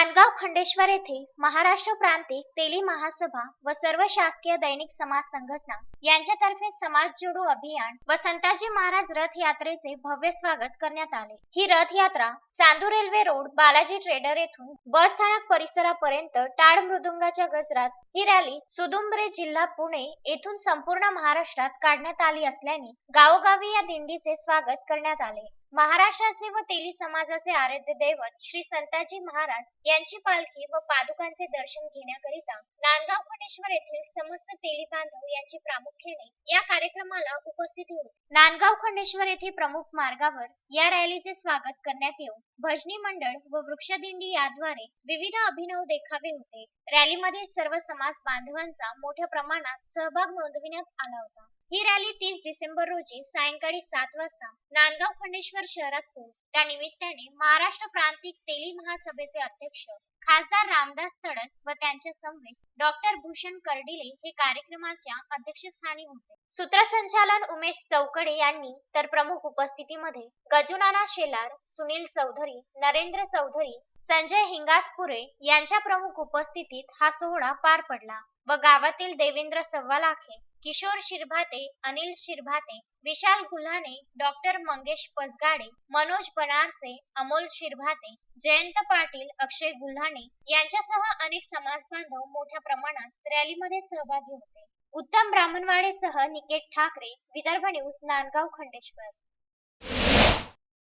नांदगाव खंडेश्वर येथे महाराष्ट्र प्रांतिक तेली महासभा व सर्व शासकीय दैनिक समाज संघटना यांच्यातर्फे समाज जोडो अभियान व संताजी महाराज रथ यात्रेचे भव्य स्वागत करण्यात आले. ही रथयात्रा Chandu Chandur railway road Balaji trader येथून बस स्थानक परिसरापर्यंत टाळ मृदुंगाच्या गजरात ही रॅली सुदुंबरे जिल्हा पुणे येथून संपूर्ण महाराष्ट्रात काढण्यात आली असल्याने गावोगावी या दिंडीचे स्वागत करण्यात आले. महाराष्ट्राचे व तेली समाजाचे आराध्य दैवत श्री संताजी महाराज यांची पालखी व पादुकांचे दर्शन घेण्याकरिता नांदगाव फणेश्वर येथील समस्त तेली बांधव यांची प्रामुख्याने या कार्यक्रमाला उपस्थिती होती. नांदगाव खंडेश्वर येथे प्रमुख मार्गावर या रॅलीचे स्वागत करण्यात येऊन भजनी मंडळ व वृक्षदिंडी याद्वारे विविध अभिनव देखावे होते. रॅलीमध्ये सर्व समाज बांधवांचा मोठ्या प्रमाणात सहभाग नोंदविण्यात आला होता. ही रॅली तीस डिसेंबर रोजी सायंकाळी सात वाजता नांदगाव खंडेश्वर शहरात पोहोच त्या निमित्ताने महाराष्ट्र प्रांतिक तेली महासभेचे अध्यक्ष खासदार रामदास तडस व त्यांच्या समवेत डॉक्टर भूषण कर्डिले हे कार्यक्रमाच्या अध्यक्षस्थानी होते. सूत्रसंचालन उमेश चौकडे यांनी तर प्रमुख उपस्थितीमध्ये गजुनाना शेलार सुनील चौधरी नरेंद्र चौधरी संजय हिंगासपुरे यांच्या प्रमुख उपस्थितीत हा सोहळा पार पडला व गावातील देवेंद्र सव्वालाखे किशोर शिरभाते अनिल शिरभाते विशाल गुल्हाने डॉक्टर मंगेश पसगाडे मनोज बनारसे अमोल शिरभाते जयंत पाटील अक्षय गुल्हाने यांच्यासह अनेक समाजबांधव मोठ्या प्रमाणात रॅलीमध्ये सहभागी होते. उत्तम ब्राह्मणवाडेसह निकेत ठाकरे विदर्भ न्यूज नांदगाव खंडेश्वर.